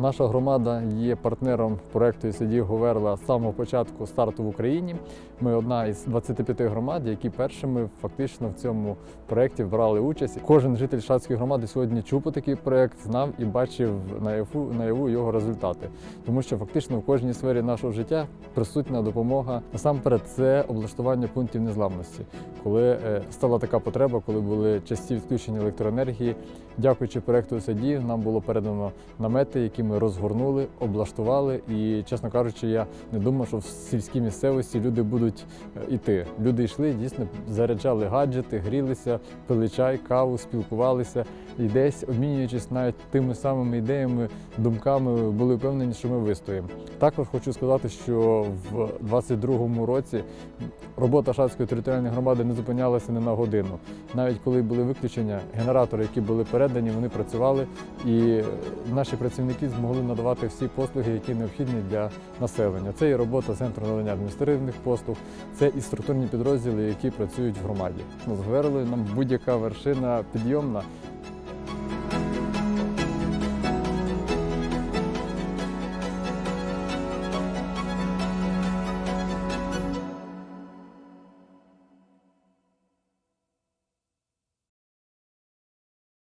Наша громада є партнером проекту «СД Говерла з самого початку старту в Україні. Ми одна із 25 громад, які першими фактично в цьому проєкті брали участь. Кожен житель Шацької громади сьогодні чув такий проєкт, знав і бачив наяву, наяву його результати. Тому що фактично в кожній сфері нашого життя присутня допомога. Насамперед, це облаштування пунктів незламності. Коли е, стала така потреба, коли були часті відключення електроенергії, дякуючи проекту САДі, нам було передано намети, які ми розгорнули, облаштували. І, чесно кажучи, я не думав, що в сільській місцевості люди будуть е, іти. Люди йшли, дійсно заряджали гаджети, грілися, пили чай, каву, спілкувалися і десь, обмінюючись навіть тими самими ідеями, думками, були впевнені, що ми вистоїмо. Також хочу сказати, що в 22-му році робота Шацької територіальної громади не зупинялася не на годину. Навіть коли були виключення, генератори, які були передані, вони працювали, і наші працівники змогли надавати всі послуги, які необхідні для населення. Це і робота центру надання адміністративних послуг, це і структурні підрозділи, які працюють в громаді. Ну, з нам будь-яка вершина підйомна.